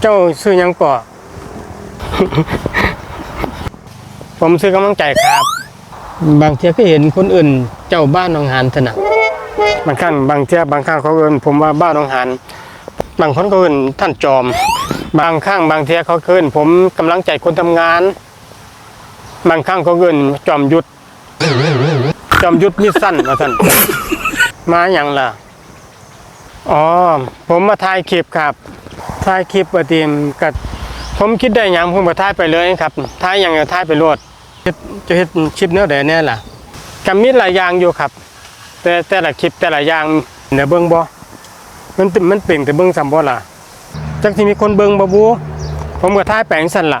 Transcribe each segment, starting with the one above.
เจ้าซื้อยังก่อผมซื้อกำลังใจครับ บางเทีก็เห็นคนอื่น เจ้าบ้านนองหานถนัดบางครั้งบางเทีบางครั้งเขาเอินผมว่าบ้านนองหานบางคนก็เอินท่านจอม บางครั้งบางเทีเขาเอินผมกำลังใจคนทำงาน บางครั้งเขาเอินจอมยุทธจอมยุทธมิดสั้นมาสั้นมาอย่างล่ะอ๋อผมมาถ่ายคลิปครับ ถ่ายคลิปประเดียมกับผมคิดได้ย่างผมก็ถ่ายไปเลยครับถ่ายย่างก็ถ่ายไปโลดจะเฮ็ดคลิปแนวใดแน่ล่ะก็มีหลายอย่างอยู่ครับ แต่แต่ละคลิปแต่ละอย่างเนี่ยเบิ่งบ่มันมันเป็นแต่เบิ่งซ้ำบ่ล่ะจักสิมีคนเบิ่งบ่บูผมก็ถ่ายแปลงสั่นล่ะ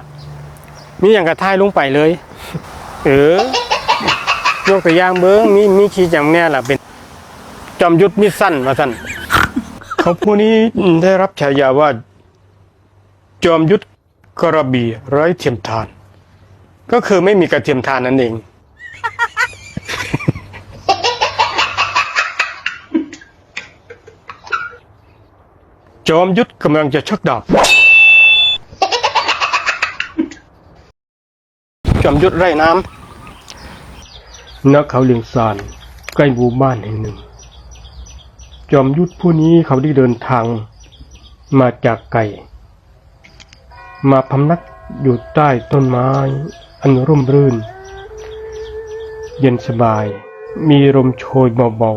มีหยังก็ถ่ายลงไปเลย เออยกตัวอย่างเบิ่งมีมีคลิปอย่างแน่ล่ะเป็นจอมยุทธมิสั้นมาสั้นเขาผู้นี้ได้รับฉายาว่า จอมยุทธกระบี่ไร้เทียมทาน ก็คือไม่มีกระเทียมทานนั่นเอง จอมยุทธกำลังจะชักดาบจอมยุทธไร่น้ำนักเขาเลียงซานใกล้หมู่บ้านแห่งหนึ่ง จอมยุทธผู้นี้เขาได้เดินทางมาจากไก่ มาพำนักอยู่ใต้ต้นไม้ อันร่มรื่น เย็นสบาย มีลมโชยเบา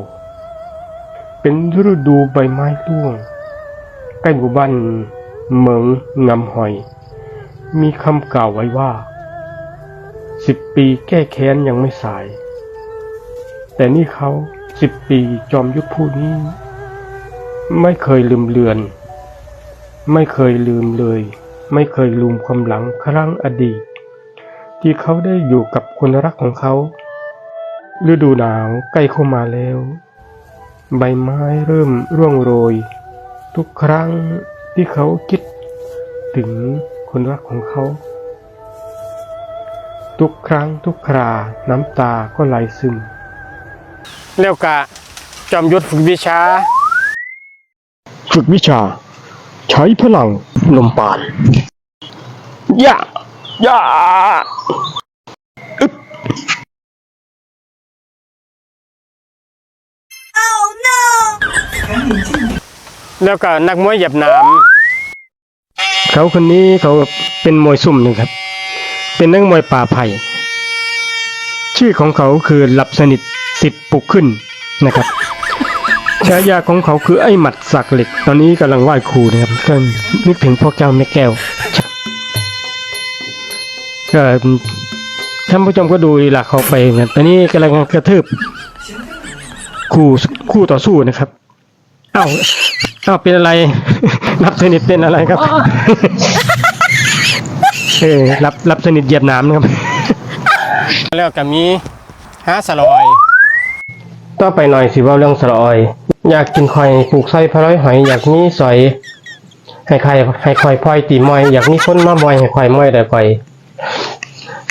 ๆ เป็นฤดูใบไม้ร่วง ใกล้หมู่บ้านเมืองงำหอย มีคำกล่าวไว้ว่า สิบปีแก้แค้นยังไม่สาย แต่นี่เขาสิบปีจอมยุทธผู้นี้ ไม่เคยลืมเลือน ไม่เคยลืมเลย ไม่เคยลืมความหลังครั้งอดีต ที่เขาได้อยู่กับคนรักของเขา ฤดูหนาวใกล้เข้ามาแล้ว ใบไม้เริ่มร่วงโรย ทุกครั้งที่เขาคิดถึงคนรักของเขา ทุกครั้งทุกคราน้ำตาก็ไหลซึมเรียกกะจอมยุทธฝึกวิชา ฝึกวิชา ใช้พลัง ลมปานย่าย่าอึ๊บ Oh no! แล้วก็นักมวยเหยียบหน้ำเขาคนนี้เขาเป็นมวยซุ่มหนึ่งครับ เป็นนักมวยป่าไผ่ชื่อของเขาคือหลับสนิทสิทธิ์ปลุกขึ้นนะครับ ฉายาของเขาคือไอ้หมัดสักเหล็ก ตอนนี้กำลังไหว้ครูนะครับก็นึกถึงพ่อแก้วแม่แก้วก็ท่านผู้ชมก็ดูหลักเขาไปนะตอนนี้กำลังกระทืบคู่คู่ต่อสู้นะครับเอ้าเอ้าเป็นอะไร รับสนิทเป็นอะไรครับเออรับรับสนิทเหยียบน้ำนะครับ แล้วก็มีฮาสลอย ต่อไปหน่อยสิเว่าเรื่องสลอย อยากกินข่อยปลูกไส้พะร้อยหอยอยากมีสอยให้ใครให้ข่อยพลอยตีมอยอยากมีคนมาบอยให้ข่อยมอยได้ก่อย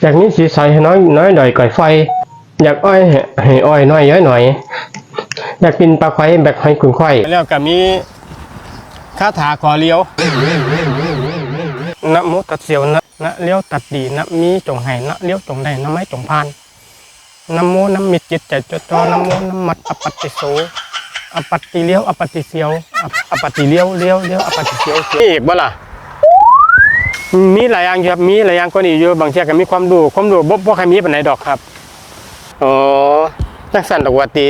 อยากมีสีใสให้น้อยน้อยดอยก่อยไฟ อยากอ้อยให้อ้อยน้อยย้อยหน่อย อยากกินปลาไข่แบบให้คุณไข่แล้วก็มีคาถาขอเลี้ยวนะโมตัดเสียวนะนะเลี้ยวตัดดีนะมีจงให้นะเลี้ยวจงได้นะไม่จงพานนะโมนะมิจิตใจจดจ่อนะโมนะมัดอปัตติโส อปัตติเลี้ยวอปัตติเสียวอปอปัตติเลี้ยวเลี้ยวเลี้ยวอปัตติเสียวมีอีกบ่ล่ะมีหลายอย่างอยู่ครับมีหลายอย่างก็นี่อยู่บางเทีก็มีความดูความดูบ่บ่ใครมีปานไหนดอกครับอ๋อจังสั่นดอกว่าตี